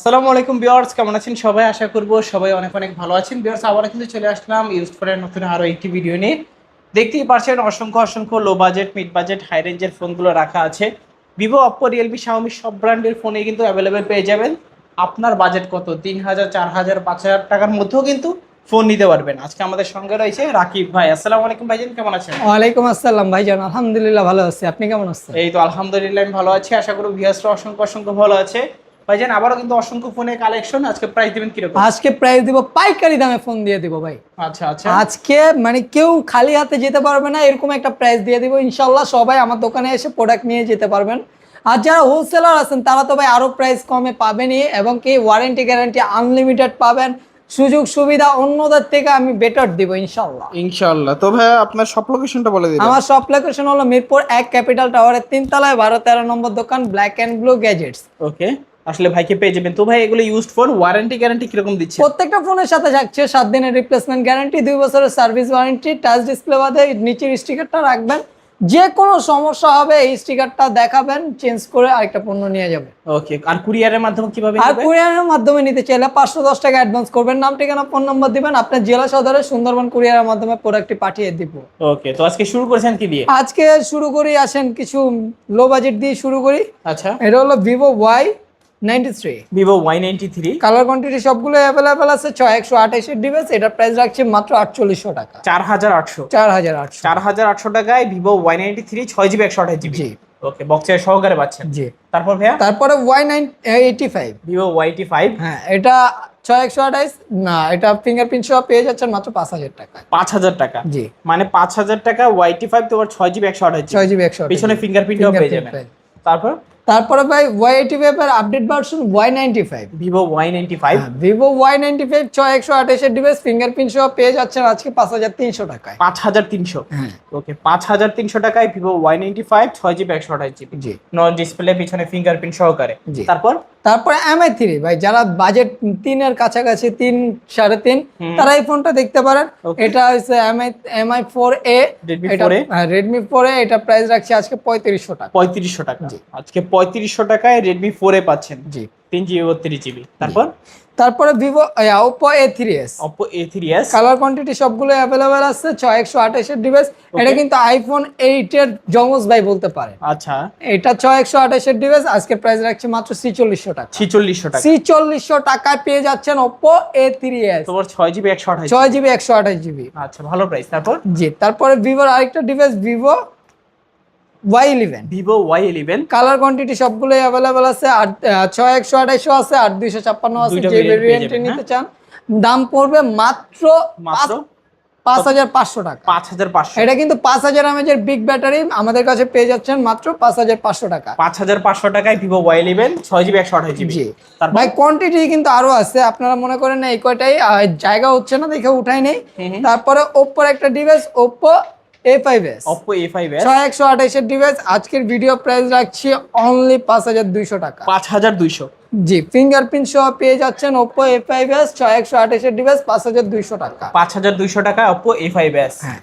আসসালামু আলাইকুম বিয়ার্স কেমন আছেন সবাই? আশা করব সবাই অনেক অনেক ভালো আছেন। বিয়ার্স আবার কিন্তু চলে আসলাম ইউজ ফোনের নতুন আরও একটি ভিডিও নিয়ে। দেখতেই পারছেন অসংখ্য অসংখ্য low budget mid budget high রেঞ্জের ফোনগুলো রাখা আছে। ভিভো অপ্পো রিয়েলমি শাওমি সব ব্র্যান্ডের ফোনে কিন্তু অ্যাভেলেবেল পেয়ে যাবেন। আপনার বাজেট কত? তিন হাজার চার হাজার পাঁচ হাজার টাকার মধ্যেও কিন্তু ফোন নিতে পারবেন। আজকে আমাদের সঙ্গে রয়েছে রাকিব ভাই। আসসালামু আলাইকুম ভাইজান কেমন আছেন? ওয়ালাইকুম আসসালাম ভাইজান আলহামদুলিল্লাহ ভালো আছি। আপনি কেমন আছেন? এই তো আলহামদুলিল্লাহ আমি ভালো আছি। আশা করি ভিয়াসরা অসংখ্য অসংখ্য ভালো আছে। ভাইজান আবারও কিন্তু অসংখ্য ফোনের কালেকশন আজকে প্রাইস দিবেন কীরকম? আজকে প্রাইস দিব পাইকারি দামে ফোন দিয়ে দিব ভাই। আচ্ছা আচ্ছা। আজকে মানে কেউ খালি হাতে যেতে পারবে না এরকম একটা প্রাইস দিয়ে দিব ইনশাল্লাহ সবাই আমার দোকানে এসে প্রোডাক্ট নিয়ে যেতে পারবেন। আর যারা হোলসেলার আছেন তারা তো ভাই আরও প্রাইস কমে পাবেনই এবং কি ওয়ারেন্টি গ্যারান্টি আনলিমিটেড পাবেন। সুযোগ সুবিধা অন্যদের থেকে আমি বেটার দিব ইনশাল্লাহ ইনশাআল্লাহ। তো ভাই আপনার সব লোকেশনটা বলে দিবেন। আমার সব লোকেশন হলো মিরপুর এক ক্যাপিটাল টাওয়ারের তিনতলায় বারো তেরো নম্বর দোকান black and blue gadgets okay আসলে ভাইকে পেয়ে যাবেন। তো ভাই এগুলো ইউজড ফোন ওয়ারেন্টি গ্যারান্টি কীরকম দিচ্ছে? প্রত্যেকটা ফোনের সাথে থাকছে সাত দিনের রিপ্লেসমেন্ট গ্যারান্টি দুই বছরের সার্ভিস ওয়ারেন্টি টাচ ডিসপ্লে বাদে নিচের স্টিকারটা রাখবেন। যে কোনো সমস্যা হবে এই স্টিকারটা দেখাবেন চেঞ্জ করে আরেকটা পণ্য নিয়ে যাবেন। ওকে আর কুরিয়ারের মাধ্যমে কীভাবে আর? কুরিয়ারের মাধ্যমে নিতে চাইলে পাঁচশো দশ টাকা অ্যাডভান্স করবেন। নাম ঠিকানা ফোন নম্বর দিবেন। আপনার জেলা সদরে সুন্দরবন কুরিয়ারের মাধ্যমে প্রোডাক্টটি পাঠিয়ে দিব। ওকে তো আজকে শুরু করেছেন কি দিয়ে? আজকে শুরু করি আসেন কিছু লো বাজেট দিয়ে শুরু করি। আচ্ছা। এটা হলো Vivo Y ninety three Vivo Y ninety three colour quantity সবগুলো অ্যাভেলেবেল আছে ছয় একশো আঠাশের ডিভাইস এটা প্রাইস রাখছি মাত্র আটচল্লিশশো টাকা। চার হাজার আটশো। চার হাজার আটশো। চার হাজার আটশো টাকায় জিবি একশো আঠাশ জিবি। জি। ওকে বক্সের সহকারে পাচ্ছেন। জি। তারপর ভাইয়া? তারপরে Y nine eighty five Vivo YT five হ্যাঁ এটা ছয় একশো আঠাইশ না এটা ফিঙ্গারপ্রিন্ট সহ পেয়ে যাচ্ছেন মাত্র পাঁচ হাজার টাকা। পাঁচ হাজার টাকা। জি। মানে পাঁচ হাজার টাকা ওয়াইটি ফাইভ তোমার ছয় জিবি একশো আঠাশ ছয় জিবি জিবি একশো পিছনে ফিঙ্গারপ্রিন্টও পেয়ে যাবেন। তারপর? তারপরে ভাই ওয়াই এইটি ফাইভ এর update version Y ninety five Vivo Y ninety five Vivo Y ninety five ছয় একশো আঠাশের ডিভাইস ফিঙ্গারপ্রিন্ট সহ পেয়ে যাচ্ছেন আজকে পাঁচ হাজার তিনশো টাকায়। পাঁচ হাজার তিনশো। হ্যাঁ। ওকে পাঁচ হাজার তিনশো টাকায় ভিভো ওয়াই নাইনটি ফাইভ ছয় জিবি একশো আঠাশ জিবি। জি। নন ডিসপ্লে পিছনে ফিঙ্গারপ্রিন্ট সহকারে। তারপর তারপরে এমআই থ্রি ভাই যারা বাজেট তিনের কাছাকাছি তিন সাড়ে তিন তারা এই ফোনটা দেখতে পারেন. এটা হচ্ছে MI MI four A Redmi এটা 4A? হ্যাঁ রেডমি ফোর এ এটা প্রাইস রাখছি আজকে পঁয়ত্রিশশো টাকা। পঁয়ত্রিশশো টাকা। আজকে পঁয়ত্রিশশো টাকায় রেডমি ফোর এ পাচ্ছেন। জি। তিন জিবি বত্রিশ জিবি। তারপর? তারপরে Vivo Oppo A three S Oppo A three S colour quantity সবগুলো অ্যাভেলেবেল আছে ছয় একশো আঠাশের ডিভাইস এটা কিন্তু আইফোন এইট এর জমজ ভাই বলতে পারে। আচ্ছা। এটা ছয় একশো আঠাশের ডিভাইস আজকে প্রাইস রাখছি মাত্র ছিচল্লিশশো টাকা। ছিচল্লিশশো টাকা। ছিচল্লিশশো টাকায় পেয়ে যাচ্ছেন ওপো এ থ্রি এস তোমার ছয় জিবি একশো আঠাশ। ছয় জিবি একশো আঠাশ জিবি আচ্ছা ভালো প্রাইস তারপর? জি তারপরে ভিভোর আরেকটা device Vivo Y eleven Vivo Y eleven colour quantity সবগুলো অ্যাভেলেবেল আছে। আহ, ছয় একশো আঠাইশো আছে আর দুইশো ছাপ্পান্ন আছে যে ভেরিয়েন্টে নিতে চান। দাম পড়বে মাত্র মাত্র পাঁচ- হাজার পাঁচশো টাকা। পাঁচ হাজার পাঁচশো। এটা কিন্তু পাঁচ হাজার এমএজের বিগ ব্যাটারি আমাদের কাছে পেয়ে যাচ্ছেন মাত্র পাঁচ হাজার পাঁচশো টাকা। পাঁচ হাজার পাঁচশো টাকায় ভিভো ওয়াই ইলেভেন ছয় জিবি একশো আঠাশ জিবি। ভাই কোয়ান্টিটি কিন্তু আরও আছে। আপনারা মনে করেন এই কয়টাই জায়গা হচ্ছে না দেখে উঠাই নেই। তারপরে ওপ্পোর একটা device Oppo A five S Oppo A ছয় একশো আঠাইশের ডিভাইস আজকের ভিডিও প্রাইস রাখছি অনলি পাঁচ হাজার দুইশো টাকা। পাঁচ হাজার দুইশো। জি ফিঙ্গারপ্রিন্ট সহ পেয়ে যাচ্ছেন ডিভাইস পাঁচ হাজার দুইশো টাকা। পাঁচ হাজার দুইশো টাকা হ্যাঁ।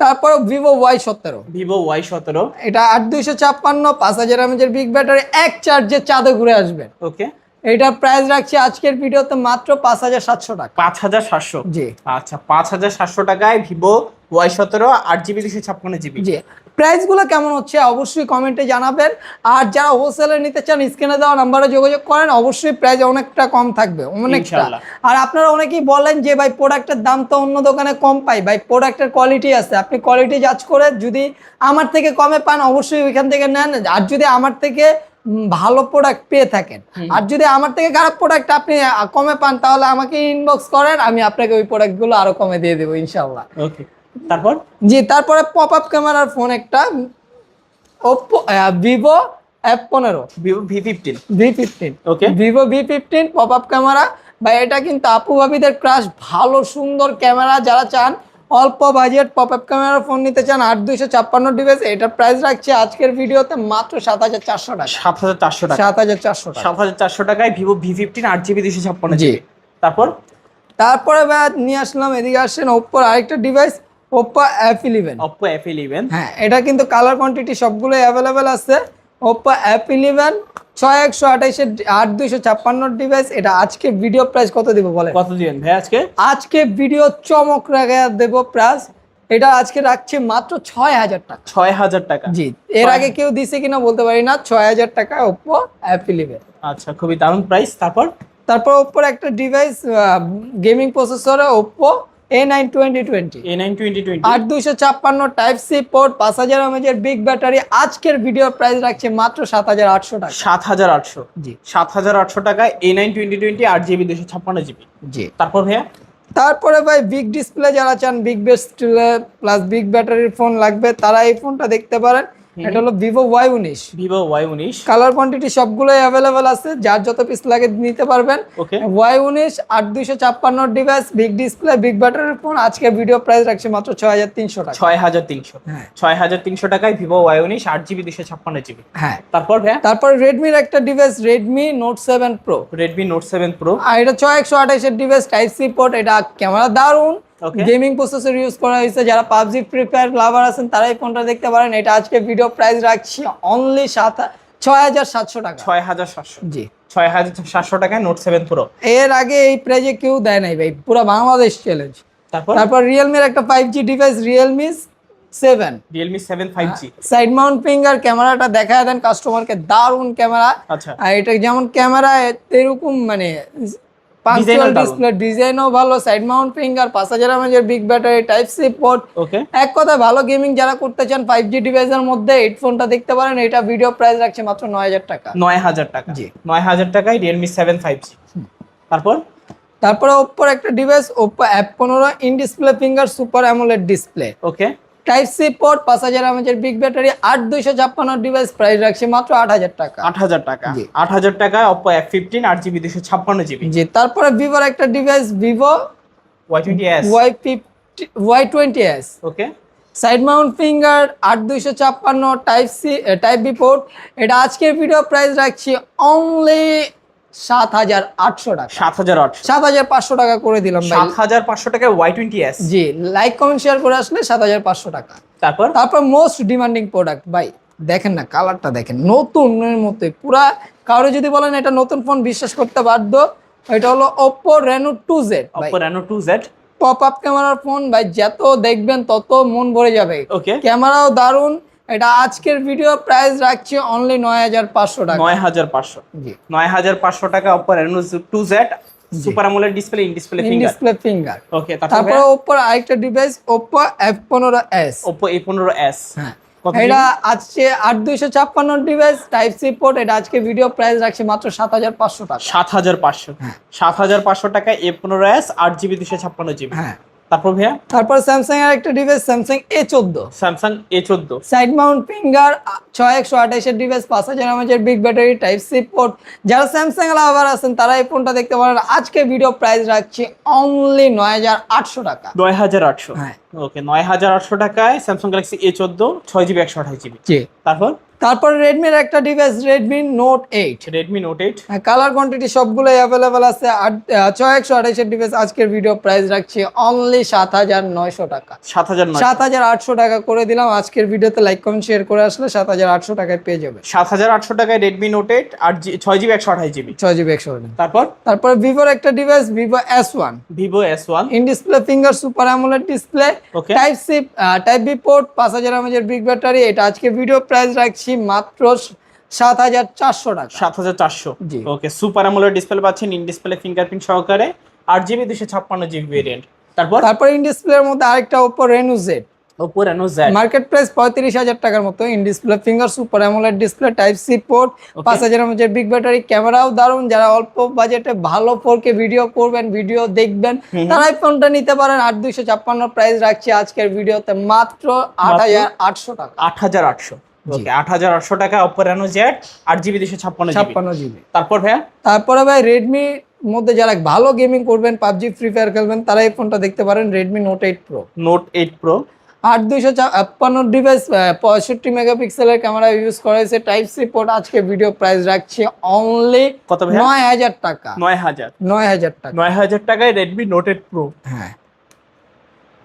তারপর? ভিভো ওয়াই সতেরো। ভিভো ওয়াই সতেরো। এটা আট দুইশো ছাপ্পান্ন পাঁচ হাজার এমএজের বিগ ব্যাটারি এক চার্জে চাঁদে ঘুরে আসবেন ওকে এটার প্রাইস রাখছি আজকের ভিডিওতে মাত্র পাঁচ হাজার সাতশো টাকা। পাঁচ হাজার সাতশো? জি। আচ্ছা পাঁচ হাজার সাতশো টাকায় ভিভো ওয়াই সতেরো আট জিবি দুশো ছাপ্পান্ন জিবি। জি। প্রাইসগুলো কেমন হচ্ছে অবশ্যই কমেন্টে জানাবেন। আর যারা হোলসেলে নিতে চান স্ক্রিনে দেওয়া নাম্বারে যোগাযোগ করেন অবশ্যই প্রাইস অনেকটা কম থাকবে অনেকটা। আর আপনারা অনেকেই বলেন যে ভাই প্রোডাক্টের দাম তো অন্য দোকানে কম পাই। ভাই প্রোডাক্টের কোয়ালিটি আছে। আপনি কোয়ালিটি জাজ করে যদি আমার থেকে কমে পান অবশ্যই ওইখান থেকে নেন। আর যদি আমার থেকে ভালো প্রোডাক্ট পেয়ে থাকেন। আর যদি আমার থেকে খারাপ প্রোডাক্ট আপনি কমে পান তাহলে আমাকে ইনবক্স করেন আমি আপনাকে ওই প্রোডাক্টগুলো আরও কমে দিয়ে দেবো ইনশাল্লাহ ওকে তারপর? জি তারপরে পপ আপ ক্যামেরার ফোন একটা ওপো ভিভো এফ পনেরো। Vivo V fifteen V fifteen okay Vivo V fifteen pop up camera বা এটা কিন্তু আপু ভাবিদের ক্রাশ ভালো সুন্দর ক্যামেরা যারা চান অল্প বাজেট পপ আপ ক্যামেরার ফোন নিতে চান আট দুইশো ছাপ্পান্ন ডিভাইস এটার প্রাইস রাখছি আজকের ভিডিওতে মাত্র সাত হাজার চারশো টাকা। সাত হাজার চারশো টাকা। সাত হাজার চারশো টাকা। সাত হাজার চারশো টাকায় ভিভো ভি ফিফটিন আট জিবি দুশো ছাপ্পান্ন জি। তারপর? তারপরে ভাই নিয়ে আসলাম এদিকে আসছেন ওপ্পোর আরেকটা device Oppo F eleven Oppo F eleven হ্যাঁ এটা কিন্তু কালার কোয়ান্টিটি সবগুলোই অ্যাভেলেবেল আছে। ওপ্পো অ্যাপ ইলেভেন ছয় একশো আট দুইশো ডিভাইস এটা আজকে ভিডিও প্রাইস কত দেবো বলে আজকে? দেবো এটা আজকে মাত্র ছয় হাজার টাকা। ছয় হাজার টাকা। এর আগে কেউ দিছে কিনা বলতে পারি না। ছয় হাজার টাকা আচ্ছা খুবই প্রাইস তারপর? তারপর একটা device gaming processor Oppo A9 2020 A9 2020 8256 type C port big battery আজকের ভিডিও রাখছে মাত্র জি। জি। তারপর ভাইয়া? তারপরে ভাই বিগ ডিসপ্লে যারা চান বিগ বেস্ট প্লাস বিগ ব্যাটারির ফোন লাগবে তারা এই ফোনটা দেখতে পারেন। এটা হলো ভিভো ওয়াই উনিশ। ভিভো ওয়াই উনিশ। কালার কোয়ান্টিটি সবগুলোই অ্যাভেলেবেল আছে যার যত পিস লাগে নিতে পারবেন। ওয়াই উনিশ আট দুইশো ছাপ্পান্ন ডিভাইস বিগ ডিসপ্লে বিগ ব্যাটারির ফোন আজকে ভিডিও প্রাইস রাখছে মাত্র ছয় হাজার তিনশো টাকা। ছয় হাজার তিনশো। হ্যাঁ। ছয় হাজার তিনশো টাকায় ভিভো ওয়াই উনিশ আট জিবি দুশো ছাপ্পান্ন জিবি। হ্যাঁ। তারপর তারপর রেডমির একটা device Redmi note seven pro Redmi note seven pro আর এটা ছয় একশো আঠাইশের ডিভাইস টাইপ সি পোর্ট এটা ক্যামেরা দারুণ Okay. গেমিং প্রসেসর ইউজ করা হয়েছে। যারা পাবজি ফ্রি ফায়ার লাভার আছেন তারা এই ফোনটা দেখতে পারেন। এটা আজকে ভিডিও প্রাইস রাখছি অনলি সাত ছয় হাজার সাতশো টাকা। ছয় হাজার সাতশো। জি। ছয় হাজার সাতশো টাকায় নোট সেভেন প্রো এর আগে এই প্রাইজে কেউ দেয় নাই ভাই। পুরো বাংলাদেশ চ্যালেঞ্জ তারপর? তারপর রিয়েলমির একটা five G device Realme seven Realme seven five G side mount finger ক্যামেরাটা দেখা দেন কাস্টমারকে দারুণ ক্যামেরা আচ্ছা। আর এটা যেমন ক্যামেরা এরকম মানে Design-ও ডিসপ্লে ডিজাইনও ভালো সাইড মাউন্ট ফিঙ্গার পাঁচ হাজার এমএজের big battery type C port okay এক কথায় ভালো গেমিং যারা করতে চান ফাইভ জি ডিভাইসের মধ্যে হেডফোনটা দেখতে পারেন এটা ভিডিও প্রাইস রাখছে মাত্র নয় হাজার টাকা। নয় হাজার টাকা। জি। নয় হাজার টাকায় রিয়েলমি সেভেন ফাইভ জি তারপর? তারপরে ওপ্পোর একটা ডিভাইস ওপ্পো অ্যাপ পনেরো in display finger super AMOLED display okay type C port পাঁচ হাজার এমএজের বিগ ব্যাটারি আট দুইশো ছাপ্পান্ন ডিভাইস প্রাইস রাখছে মাত্র আট হাজার টাকা। আট হাজার টাকা। আট হাজার টাকায় অপো এফ ফিফটিন আট জিবি দুশো ছাপ্পান্ন জিবি। জি তারপরে ভিভোর একটা device Vivo Y twenty S Y fifty Y twenty S okay side mount finger আট দুইশো ছাপ্পান্ন type C type B port এটা আজকের ভিডিও প্রাইস রাখছি অনলি সাত হাজার আটশো টাকা। সাত হাজার আটশো। সাত হাজার পাঁচশো টাকা করে দিলাম সাত হাজার পাঁচশো টাকায় ওয়াই টোয়েন্টি এস জি লাইক কমেন্ট শেয়ার করে আসলে সাত হাজার পাঁচশো টাকা। তারপর? তারপর মোস্ট ডিমান্ডিং প্রোডাক্ট ভাই দেখেন না কালারটা দেখেন নতুনের মতোই পুরা কারও যদি বলেন এটা নতুন ফোন বিশ্বাস করতে বাধ্য এটা হলো Oppo Reno two Z Reno two Z pop up ক্যামেরার ফোন ভাই যত দেখবেন তত মন ভরে যাবে। ওকে ক্যামেরাও দারুণ এটা আজকের ভিডিও প্রাইস রাখছি অনলি নয় হাজার পাঁচশো টাকা। নয় হাজার পাঁচশো। জি। নয় হাজার পাঁচশো টাকা Oppo Reno two Z super AMOLED display in display finger display finger okay তারপরে ওপ্পোর আরেকটা ডিভাইস ওপ্পো এফ পনেরো এস ওপো এ পনেরো এস হ্যাঁ। এটা আজকে আট দুইশো ছাপ্পান্ন ডিভাইস টাইপ সি পোর্ট এটা আজকে ভিডিও প্রাইস রাখছি মাত্র সাত হাজার পাঁচশো টাকা। সাত হাজার পাঁচশো। হ্যাঁ। সাত হাজার পাঁচশো টাকায় এ পনেরো এস আট জিবি দুশো ছাপ্পান্ন জিবি হ্যাঁ। তারপর ভাইয়া? তারপর স্যামসাং এর একটা ডিভাইস স্যামসাং এ চোদ্দ। স্যামসাং এ চোদ্দ। সাইড মাউন্ট ফিঙ্গার ছয় একশো আঠাশের ডিভাইস পাঁচ হাজার এমএচের big battery type C port যারা স্যামসাং লাভার আছেন তারা এই ফোনটা দেখতে পারেন। আজকে ভিডিও প্রাইস রাখছি অনলি নয় হাজার আটশো টাকা। নয় হাজার আটশো। হ্যাঁ। ওকে নয় হাজার আটশো টাকায় স্যামসাং গ্যালাক্সি এ চোদ্দ ছয় জিবি একশো আঠাশ জিবি জি। তারপর? তারপর রেডমির একটা device Redmi note eight Redmi note eight colour quantity সবগুলোই অ্যাভেলেবেল আছে। আট ছয় একশো আঠাশের ডিভাইস আজকের ভিডিও প্রাইস রাখছি অনলি সাত হাজার নয়শো টাকা। সাত হাজার সাত হাজার আটশো টাকা করে দিলাম। আজকের ভিডিওতে লাইক কমেন্ট শেয়ার করে আসলে সাত হাজার আটশো টাকায় পেয়ে যাবে। সাত হাজার আটশো টাকায় রেডমি নোট এইট আট জি ছয় জিবি একশো আঠাশ জিবি। ছয় জিবি একশো তারপর? তারপরে ভিভোর একটা device Vivo S one Vivo S one in display finger super AMOLED display type C type B port পাঁচ হাজার এমএজের বিগ ব্যাটারি এটা আজকে ভিডিও প্রাইস রাখছি মাত্র সাত হাজার চারশো টাকা। সাত হাজার চারশো। ওকে সুপার আমোলেড ডিসপ্লে পাচ্ছেন ইন ডিসপ্লে ফিঙ্গারপ্রিন্ট সহকারে আট জিবি দুশো ছাপ্পান্ন জিবি ভেরিয়েন্ট তারপর? তারপর ইন ডিসপ্লের মধ্যে আরেকটা Oppo Reno Z Oppo Reno Z market price টাকার মতো in display finger super AMOLED display type C port পাঁচ হাজার এমএজের বিগ ব্যাটারি ক্যামেরাও দারুণ যারা অল্প বাজেটে ভালো ফোরকে ভিডিও করবেন ভিডিও দেখবেন তারাই ফোনটা নিতে পারেন। আট দুইশো ছাপ্পান্ন প্রাইস রাখছি আজকের ভিডিওতে মাত্র আট হাজার আটশো টাকা। আট হাজার আটশো। ওকে আট হাজার আটশো টাকা ওপো রেনো জেড আট জিবি দুশো ছাপ্পান্ন ছাপ্পান্ন জিবি। তারপর ভাইয়া? তারপরে ভাই রেডমি মধ্যে যারা ভালো গেমিং করবেন পাবজি ফ্রি ফায়ার খেলবেন তারা এই ফোনটা দেখতে পারেন Redmi note eight pro note eight pro আট দুইশো ছাপ্পান্ন ডিভাইস পঁয়ষট্টি মেগাপিক্সেলের ক্যামেরা ইউজ করা হয়েছে। টাইপ সি পোর্ট আজকে ভিডিও প্রাইস রাখছি অনলি কত নয় হাজার টাকা। নয় হাজার। নয় হাজার টাকা। নয় হাজার টাকায় রেডমি নোট এইট প্রো হ্যাঁ।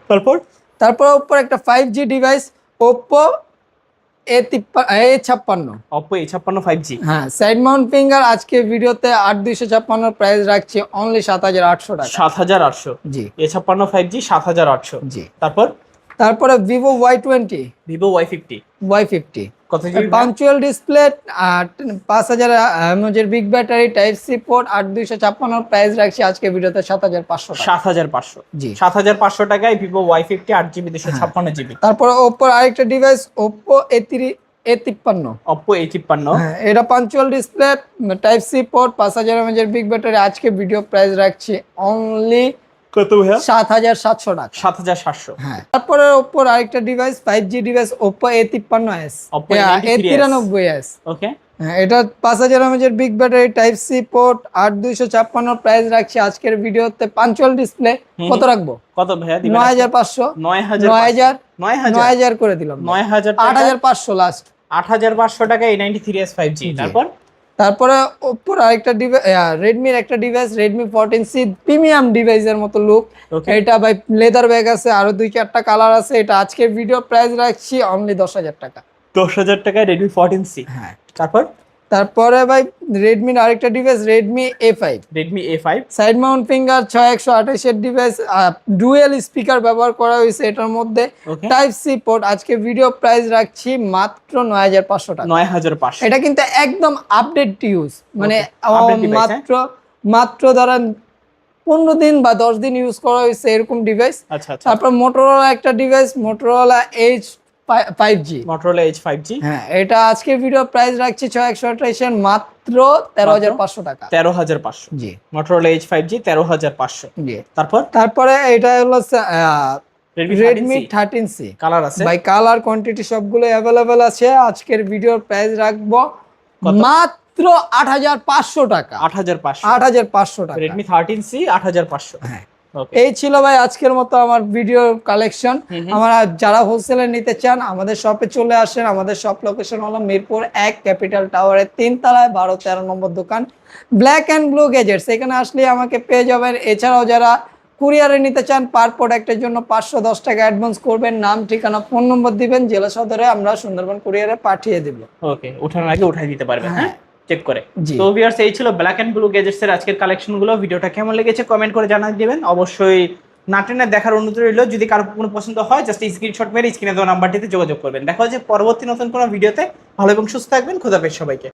তারপর? তারপর একটা five G device Oppo Oppo A56 5G হ্যাঁ সাইড মাউন্ট ফিঙ্গার আজকে ভিডিওতে 8256 এর প্রাইস রাখছি অনলি 7800 টাকা। 7800 জি। A56 5G 7800 জি। তারপর? তারপরে Vivo Y20 Vivo Y50 Y50 punctual display পাঁচ হাজার এমএজের big battery type C port আট দুইশো ছাপ্পান্ন প্রাইস রাখছি আজকে ভিডিওতে সাত হাজার পাঁচশো সাত হাজার পাঁচশো। জি। সাত হাজার পাঁচশো টাকায় ভিভো ওয়াই ফিফটি আট জিবি দুশো ছাপ্পান্ন জিবি। তারপরে ওপ্পোর আরেকটা device Oppo A three A তিপ্পান্ন অপো এ তিপ্পান্ন হ্যাঁ এটা punctual display type C port পাঁচ হাজার এমএজের বিগ ব্যাটারি আজকে ভিডিও প্রাইস রাখছি অনলি কত ভাইয়া? টাকা। হ্যাঁ। তারপরে ওপ্পোর আরেকটা device five device Oppo A Oppo A93s okay হ্যাঁ এটা পাঁচ হাজার এমএজের big battery type C port আট দুইশো ছাপ্পান্ন প্রাইস রাখছি আজকের ভিডিওতে। পাঞ্চুয়াল ডিসপ্লে কত রাখব? কত ভাইয়া নয় হাজার পাঁচশো। নয় হাজার নয় হাজার নয় হাজার। নয় হাজার করে দিলাম। নয় হাজার আট হাজার পাঁচশো লাস্ট আট হাজার পাঁচশো টাকা A ninety three S five G. তারপর? তারপরে ওপর আরেকটা ডিভাইস রেডমির একটা device Redmi fourteen C premium ডিভাইসের মতো লুক এটা ভাই লেদার ব্যাগ আছে আরও দুই চারটা কালার আছে। এটা আজকের ভিডিও প্রাইস রাখছি অনলি দশ হাজার টাকা। দশ হাজার টাকায় রেডমি ফোরটিন সি হ্যাঁ। তারপর? তারপরে ভাই রেডমির আরেকটা device Redmi A five Redmi A five side mount finger ছয় একশো আঠাশের ডিভাইস ডুয়েল স্পিকার ব্যবহার করা হয়েছে এটার মধ্যে। টাইপ সি পোর্ট আজকে ভিডিও প্রাইস রাখছি মাত্র নয় হাজার পাঁচশো টাকা। নয় হাজার পাঁচশো। এটা কিন্তু একদম আপডেট ইউজ মানে device, মাত্র মাত্র ধরেন পনেরো দিন বা দশ দিন ইউজ করা হয়েছে এরকম ডিভাইস আচ্ছা আচ্ছা। তারপর মোটরোলা একটা device Motorola H five G Motorola H five G হ্যাঁ এটা আজকে ভিডিও প্রাইস রাখছি ছয় একশো আঠাশের মাত্র তেরো হাজার পাঁচশো টাকা। তেরো হাজার পাঁচশো। জি। জি তেরো হাজার পাঁচশো। জি। তারপর? তারপরে এটা হলো থার্টিন সি কালার আছে? বাই কালার কোয়ান্টিটি সবগুলো অ্যাভেলেবেল আছে। আজকের ভিডিওর প্রাইস রাখব কত? মাত্র আট হাজার পাঁচশো টাকা। আট হাজার পাঁচশো। আট হাজার পাঁচশো টাকা। রেডমি থার্টিন সি আট হাজার পাঁচশো। হ্যাঁ। এই ছিল ভাই আজকের মতো আমার ভিডিও কালেকশন আমরা যারা হোলসেলে নিতে চান আমাদের শপে চলে আসেন। আমাদের শপ লোকেশন হলো মিরপুর এক ক্যাপিটাল টাওয়ারের তিন তলায় বারো তেরো নম্বর দোকান। ব্ল্যাক অ্যান্ড ব্লু গেজেটস এখানে আসলে আমাকে পেয়ে যাবেন। এছাড়াও যারা কুরিয়ারে নিতে চান পার প্রোডাক্টের জন্য পাঁচশো দশ টাকা অ্যাডভান্স করবেন। নাম ঠিকানা ফোন নম্বর দিবেন। জেলা সদরে আমরা সুন্দরবন কুরিয়ারে পাঠিয়ে দিব। ওকে ওঠানোর আগে উঠাই দিতে পারবেন হ্যাঁ? চেক করে। তো ভিউয়ার্স এই ছিল ব্ল্যাক এন্ড ব্লু গেজেটস এর আজকের কালেকশনগুলো। ভিডিওটা কেমন লেগেছে কমেন্ট করে জানাই দিবেন। অবশ্যই নাটেনে দেখার অনুরোধ রইল। যদি কারও কোনো পছন্দ হয় জাস্ট স্ক্রিনশট মেরে স্ক্রিনে দেওয়া নাম্বারটিতে যোগাযোগ করবেন। দেখা হচ্ছে পরবর্তী নতুন কোনো ভিডিওতে ভালো এবং সুস্থ থাকবেন। খোদাফেজ সবাইকে।